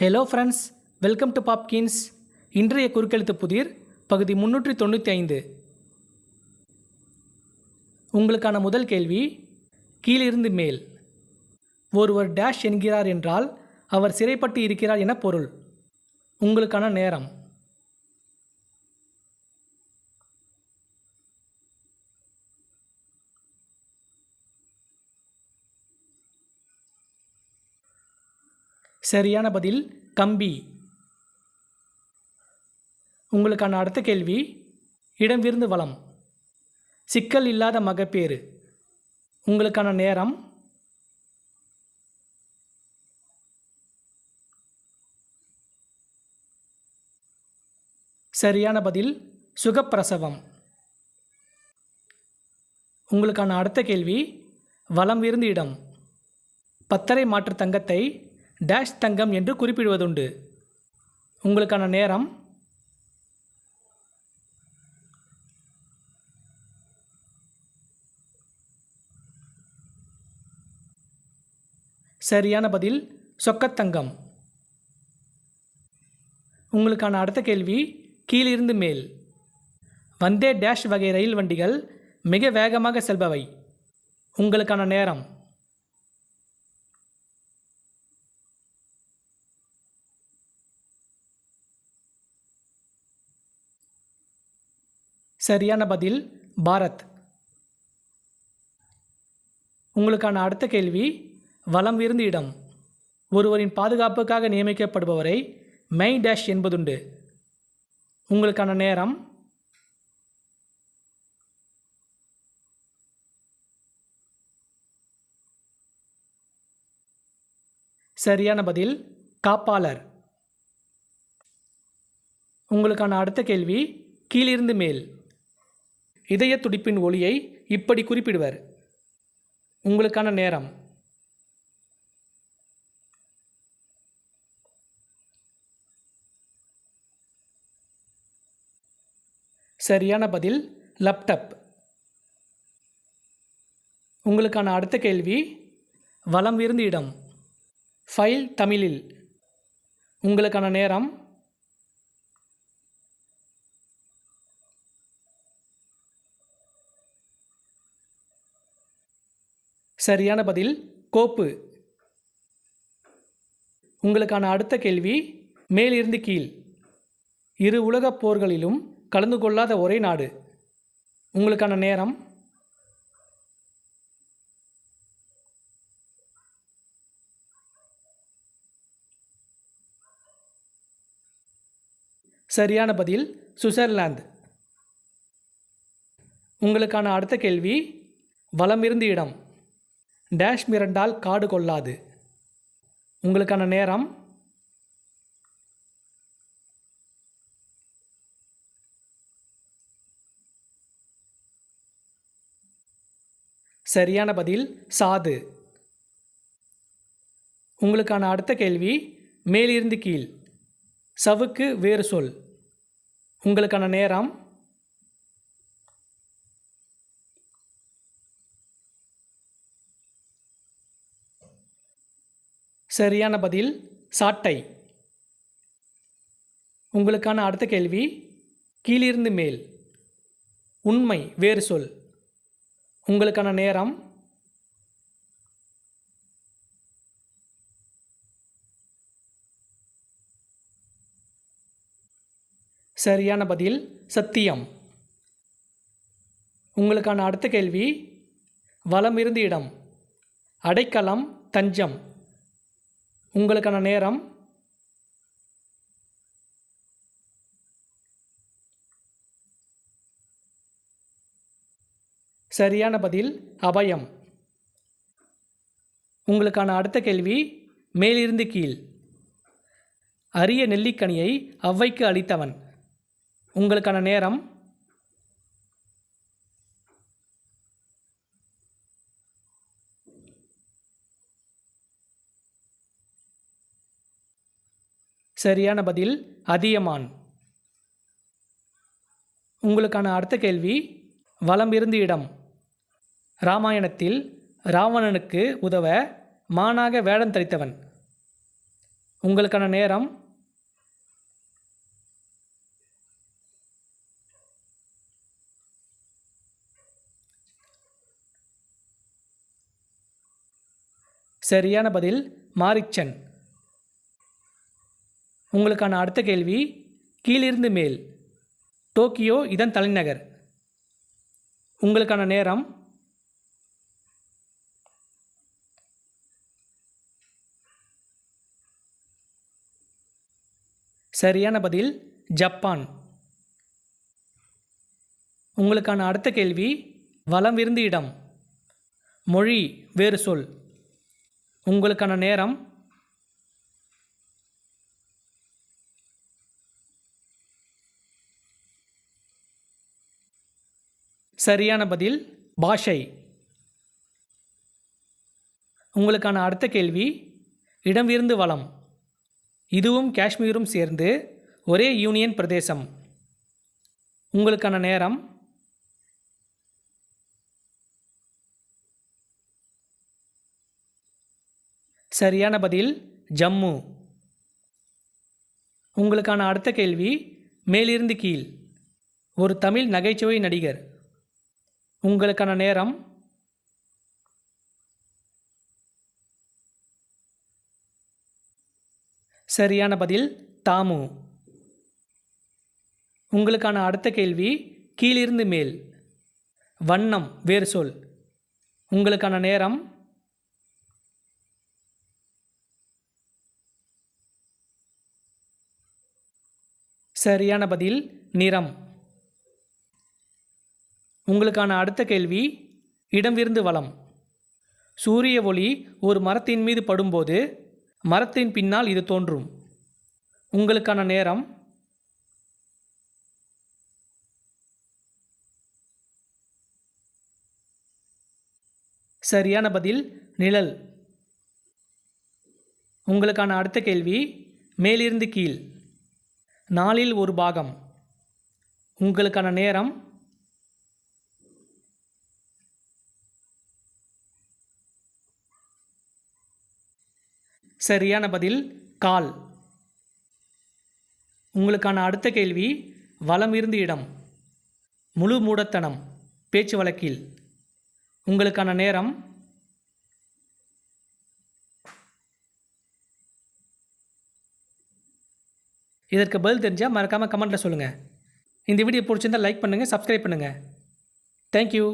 Hello friends welcome to Popkins இன்றைய குறுக்கெழுத்து புதிர் பகுதி முன்னூற்றி தொண்ணூற்றி ஐந்து. உங்களுக்கான முதல் கேள்வி கீழிருந்து மேல். ஒருவர் டேஷ் என்கிறார் என்றால் அவர் சிறைப்பட்டு இருக்கிறார் என பொருள். உங்களுக்கான நேரம். சரியான பதில் கம்பி. உங்களுக்கான அடுத்த கேள்வி இடமிருந்து வளம். சிக்கல் இல்லாத மகப்பேறு. உங்களுக்கான நேரம். சரியான பதில் சுகப்பிரசவம். உங்களுக்கான அடுத்த கேள்வி வளம் விருந்து இடம். பத்தரை மாற்று தங்கத்தை டேஷ் தங்கம் என்று குறிப்பிடுவதுண்டு. உங்களுக்கான நேரம்? சரியான பதில் சொக்கத்தங்கம் உங்களுக்கான அடுத்த கேள்வி கீழிருந்து மேல். வந்தே டேஷ் வகை ரயில் வண்டிகள் மிக வேகமாக செல்பவை. உங்களுக்கான நேரம்? சரியான பதில் பாரத். உங்களுக்கான அடுத்த கேள்வி வலம் விருந்து இடம். ஒருவரின் பாதுகாப்புக்காக நியமிக்கப்படுபவரை மை டேஷ் என்பதுண்டு. உங்களுக்கான நேரம். சரியான பதில் காப்பாளர். உங்களுக்கான அடுத்த கேள்வி கீழிருந்து மேல். இதய துடிப்பின் ஒளியை இப்படி குறிப்பிடுவர். உங்களுக்கான நேரம். சரியான பதில் லப்டப் உங்களுக்கான அடுத்த கேள்வி வலம் விருந்து இடம். ஃபைல் தமிழில். உங்களுக்கான நேரம் சரியான பதில் கோப்பு. உங்களுக்கான அடுத்த கேள்வி மேலிருந்து கீழ். இரு உலகப் போர்களிலும் கலந்து கொள்ளாத ஒரே நாடு. உங்களுக்கான நேரம். சரியான பதில் சுவிட்சர்லாந்து. உங்களுக்கான அடுத்த கேள்வி வலம் இடம். டேஷ் மிரண்டால் காடு கொள்ளாது. உங்களுக்கான நேரம். சரியான பதில் சாது. உங்களுக்கான அடுத்த கேள்வி மேலிருந்து கீழ். சவுக்கு வேறு சொல். உங்களுக்கான நேரம். சரியான பதில் சாட்டை. உங்களுக்கான அடுத்த கேள்வி கீழிருந்து மேல். உண்மை வேறு சொல். உங்களுக்கான நேரம். சரியான பதில் சத்தியம். உங்களுக்கான அடுத்த கேள்வி வளமிருந்து இடம். அடைக்கலம் தஞ்சம். உங்களுக்கான நேரம். சரியான பதில் அபயம். உங்களுக்கான அடுத்த கேள்வி மேலிருந்து கீழ். அரிய நெல்லிக்கனியை அவ்வைக்கு அளித்தவன். உங்களுக்கான நேரம் சரியான பதில் அதியமான். உங்களுக்கான அடுத்த கேள்வி வலம் இருந்து இடம். ராமாயணத்தில் ராவணனுக்கு உதவ மானாக வேடம் தரித்தவன். உங்களுக்கான நேரம். சரியான பதில் மாரிச்சன். உங்களுக்கான அடுத்த கேள்வி கீழிருந்து மேல். டோக்கியோ இதன் தலைநகர். உங்களுக்கான நேரம். சரியான பதில் ஜப்பான். உங்களுக்கான அடுத்த கேள்வி வலம் விருந்து இடம். மொழி வேறு சொல். உங்களுக்கான நேரம் சரியான பதில் பாஷை. உங்களுக்கான அடுத்த கேள்வி இடம் இருந்து வளம். இதுவும் காஷ்மீரும் சேர்ந்து ஒரே யூனியன் பிரதேசம். உங்களுக்கான நேரம். சரியான பதில் ஜம்மு. உங்களுக்கான அடுத்த கேள்வி மேலிருந்து கீழ். ஒரு தமிழ் நகைச்சுவை நடிகர். உங்களுக்கான நேரம். சரியான பதில் தாமு. உங்களுக்கான அடுத்த கேள்வி கீழிருந்து மேல். வண்ணம் வேறு சொல். உங்களுக்கான நேரம். சரியான பதில் நிறம். உங்களுக்கான அடுத்த கேள்வி இடமிருந்து வளம். சூரிய ஒளி ஒரு மரத்தின் மீது படும்போது மரத்தின் பின்னால் இது தோன்றும். உங்களுக்கான நேரம் சரியான பதில் நிழல். உங்களுக்கான அடுத்த கேள்வி மேலிருந்து கீழ். நாலில் ஒரு பாகம். உங்களுக்கான நேரம் சரியான பதில் கால். உங்களுக்கான அடுத்த கேள்வி வளம் இருந்து இடம். முழு மூடத்தனம் பேச்சு வழக்கில். உங்களுக்கான நேரம். இதற்கு பதில் தெரிஞ்சால் மறக்காமல் கமெண்ட்டில் சொல்லுங்கள் இந்த வீடியோ பிடிச்சிருந்தால் லைக் பண்ணுங்கள் சப்ஸ்கிரைப் பண்ணுங்கள் தேங்க்யூ